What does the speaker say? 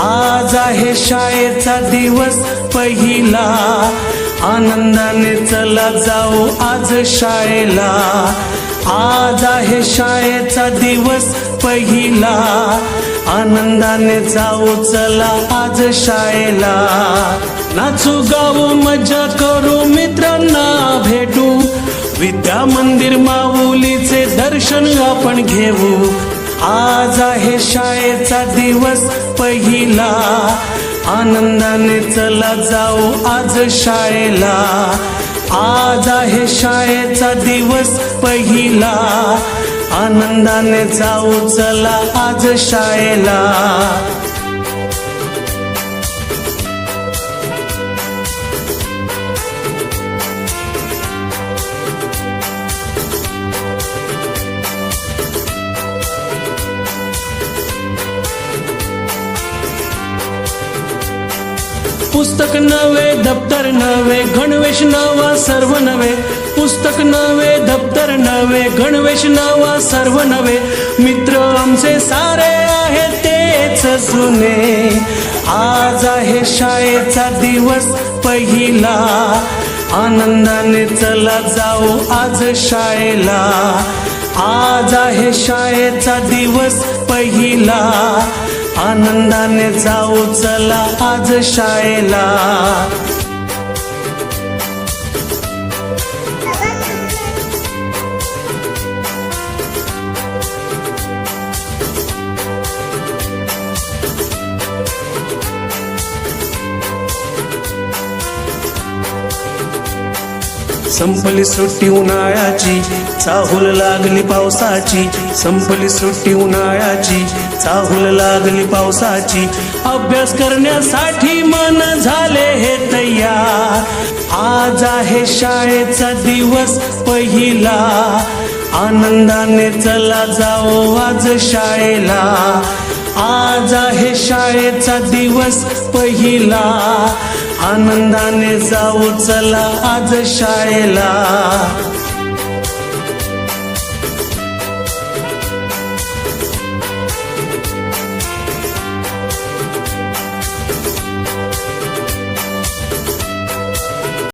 आज आहे शाळेचा दिवस पहिला. आनंदाने चला जाऊ आज शाळेला. आज आहे शाळेचा दिवस पहिला. आनंदाने जाऊ चला आज शाळेला. नाचू गाऊ मजा करू मित्रांना भेटू. विद्या मंदिर माऊलीचे दर्शन आपण घेऊ. आज आहे शाळेचा दिवस पहिला. आनंदाने चला जाऊ आज शाळेला. आज आहे शाळेचा दिवस पहिला. आनंदाने जाऊ चला आज शाळेला. पुस्तक नवे दप्तर नवे गणवेश नवा सर्व नवे पुस्तक नवे दप्तर नवे गणवेश नवा सर्व नवे मित्र आमचे सारे आहे तेच जुने. आज आहे शाळेचा दिवस पहिला. आनंदाने चला जाऊ आज शाळेला. आज आहे शाळेचा दिवस पहिला. आनंदाने जाऊ चला आज शाळेला. संपली सुट्टी उन्हाळ्याची. चाहूल लागली पावसाची. संपली सुट्टी उन्हाळ्याची. चाहूल लागली पावसाची. अभ्यास करण्यासाठी मन झाले हे तयार. आज आहे शाळेचा दिवस पहिला. आनंदाने चला जाओ आज शाळेला. आज आहे शाळेचा दिवस पहिला. आनंदाने जाऊ चला आज शाळेला.